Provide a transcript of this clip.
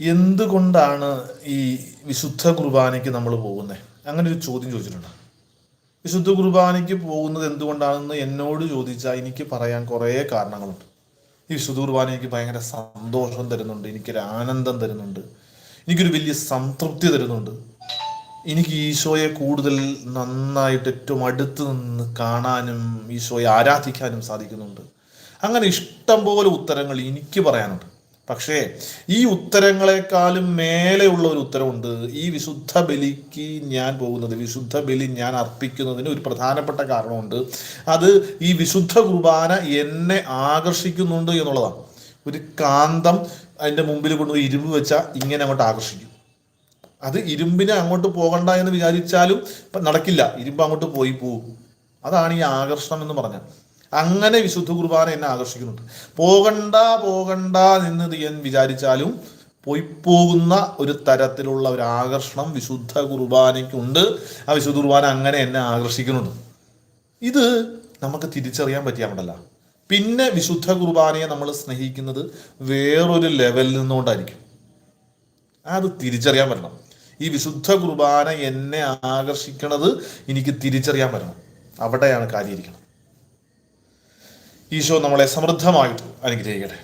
എന്തുകൊണ്ടാണ് ഈ വിശുദ്ധ കുർബാനയ്ക്ക് നമ്മൾ പോകുന്നത് അങ്ങനെ ഒരു ചോദ്യം ചോദിച്ചിട്ടുണ്ട്. വിശുദ്ധ കുർബാനയ്ക്ക് പോകുന്നത് എന്തുകൊണ്ടാണെന്ന് എന്നോട് ചോദിച്ചാൽ എനിക്ക് പറയാൻ കുറേ കാരണങ്ങളുണ്ട്. ഈ വിശുദ്ധ കുർബാന എനിക്ക് ഭയങ്കര സന്തോഷം തരുന്നുണ്ട് എനിക്കൊരു ആനന്ദം തരുന്നുണ്ട് എനിക്കൊരു വലിയ സംതൃപ്തി തരുന്നുണ്ട്. എനിക്ക് ഈശോയെ കൂടുതൽ നന്നായിട്ട് ഏറ്റവും അടുത്ത് നിന്ന് കാണാനും ഈശോയെ ആരാധിക്കാനും സാധിക്കുന്നുണ്ട്. അങ്ങനെ ഇഷ്ടം പോലെ ഉത്തരങ്ങൾ എനിക്ക് പറയാനുണ്ട്. പക്ഷേ ഈ ഉത്തരങ്ങളെക്കാളും മേലെയുള്ള ഒരു ഉത്തരവുണ്ട്. ഈ വിശുദ്ധ ബലിക്ക് ഞാൻ പോകുന്നത് വിശുദ്ധ ബലി ഞാൻ അർപ്പിക്കുന്നതിന് ഒരു പ്രധാനപ്പെട്ട കാരണമുണ്ട്. അത് ഈ വിശുദ്ധ കുർബാന എന്നെ ആകർഷിക്കുന്നുണ്ട് എന്നുള്ളതാണ്. ഒരു കാന്തം അതിന്റെ മുമ്പിൽ കൊണ്ടുപോയി ഇരുമ്പ് വെച്ചാൽ ഇങ്ങനെ അങ്ങോട്ട് ആകർഷിക്കും. അത് ഇരുമ്പിനെ അങ്ങോട്ട് പോകണ്ട എന്ന് വിചാരിച്ചാലും നടക്കില്ല. ഇരുമ്പ് അങ്ങോട്ട് പോയി പോകും അതാണ് ഈ ആകർഷണം എന്ന് പറഞ്ഞാൽ. അങ്ങനെ വിശുദ്ധ കുർബാന എന്നെ ആകർഷിക്കുന്നുണ്ട്. പോകണ്ട പോകണ്ട എന്ന് ഞാൻ വിചാരിച്ചാലും പോയി പോകുന്ന ഒരു തരത്തിലുള്ള ഒരു ആകർഷണം വിശുദ്ധ കുർബാനയ്ക്കുണ്ട്. ആ വിശുദ്ധ കുർബാന അങ്ങനെ എന്നെ ആകർഷിക്കുന്നുണ്ട്. ഇത് നമുക്ക് തിരിച്ചറിയാൻ പറ്റിയാമണ്ടല്ല പിന്നെ വിശുദ്ധ കുർബാനയെ നമ്മൾ സ്നേഹിക്കുന്നത് വേറൊരു ലെവലിൽ നിന്നുകൊണ്ടായിരിക്കും. അത് തിരിച്ചറിയാൻ പറ്റണം ഈ വിശുദ്ധ കുർബാന എന്നെ ആകർഷിക്കണത് എനിക്ക് തിരിച്ചറിയാൻ പറ്റണം അവിടെയാണ് കാര്യം ഇരിക്കണം ഈശോ നമ്മളെ സമൃദ്ധമായിട്ട് അനുഗ്രഹിക്കട്ടെ.